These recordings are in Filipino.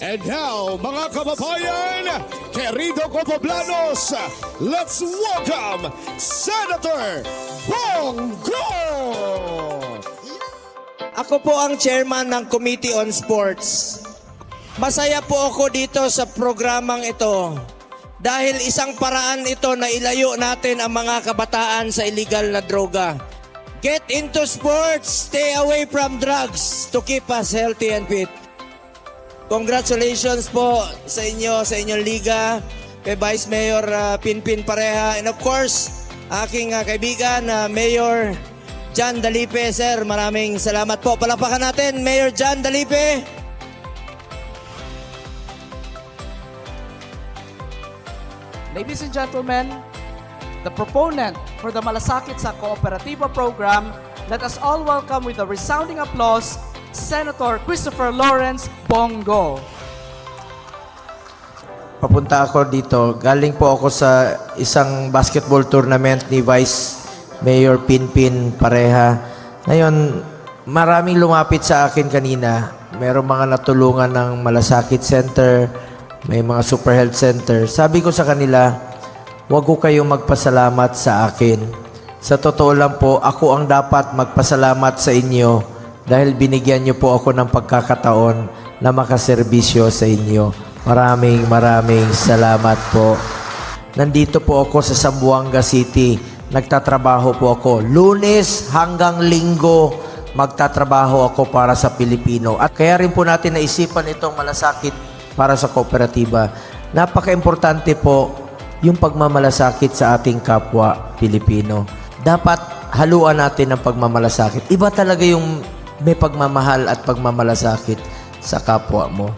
And now, mga kababayan, querido Poblanos, let's welcome Senator Bongo! Ako po ang chairman ng Committee on Sports. Masaya po ako dito sa programang ito dahil isang paraan ito na ilayo natin ang mga kabataan sa illegal na droga. Get into sports, stay away from drugs to keep us healthy and fit. Congratulations po sa inyo, sa inyong liga, kay Vice Mayor ah, Pinpin Pareha, and of course, aking ah, kaibigan, na Mayor John Dalipe. Sir, maraming salamat po. Palakpakan natin, Mayor John Dalipe. Ladies and gentlemen, the proponent for the Malasakit sa Kooperatiba program, let us all welcome with a resounding applause, Senator Christopher Lawrence Bongo. Papunta ako dito. Galing po ako sa isang basketball tournament ni Vice Mayor Pinpin Pareha. Ngayon, maraming lumapit sa akin kanina. Merong mga natulungan ng Malasakit Center, may mga Super Health Center. Sabi ko sa kanila, huwag ko kayong magpasalamat sa akin. Sa totoo lang po, ako ang dapat magpasalamat sa inyo dahil binigyan niyo po ako ng pagkakataon na makaserbisyo sa inyo. Maraming maraming salamat po. Nandito po ako sa Zamboanga City. Nagtatrabaho po ako. Lunes hanggang linggo, magtatrabaho ako para sa Pilipino. At kaya rin po natin naisipan itong malasakit para sa kooperatiba. Napaka-importante po yung pagmamalasakit sa ating kapwa Pilipino. Dapat haluan natin ang pagmamalasakit. Iba talaga yung may pagmamahal at pagmamalasakit sa kapwa mo.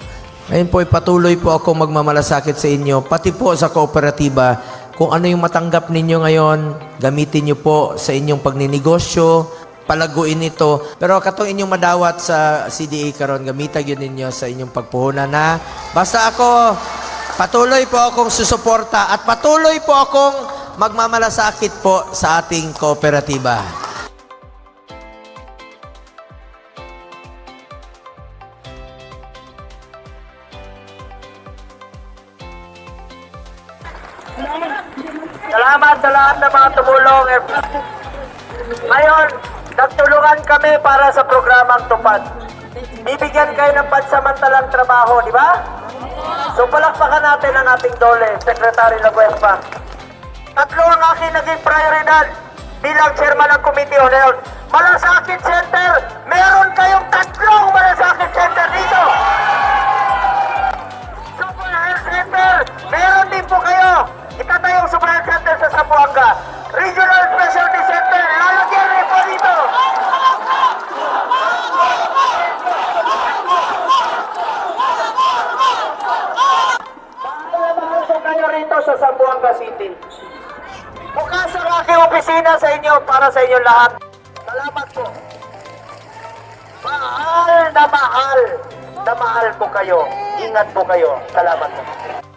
Ngayon po, patuloy po ako magmamalasakit sa inyo, pati po sa kooperatiba. Kung ano yung matanggap ninyo ngayon, gamitin nyo po sa inyong pagninegosyo, palaguin ito. Pero katong inyong madawat sa CDA karon gamitan yun ninyo sa inyong pagpuhunan na basta ako, patuloy po akong susuporta at patuloy po akong magmamalasakit po sa ating kooperatiba. Salamat sa lahat ng mga tumulong. Ngayon, nagtulungan kami para sa programang Tupad. Bibigyan kayo ng pansamantalang trabaho, di ba? So palakpakan natin ang ating dole, Secretary Laguespa. Tatlo ang aking naging prioridad bilang chairman ng Committee on Health. Malasakit Center! Meron kayong tatlong malasakit center dito! City. Bukas ang aking opisina sa inyo para sa inyo lahat. Salamat po. Mahal na mahal na mahal po kayo. Ingat po kayo. Salamat po.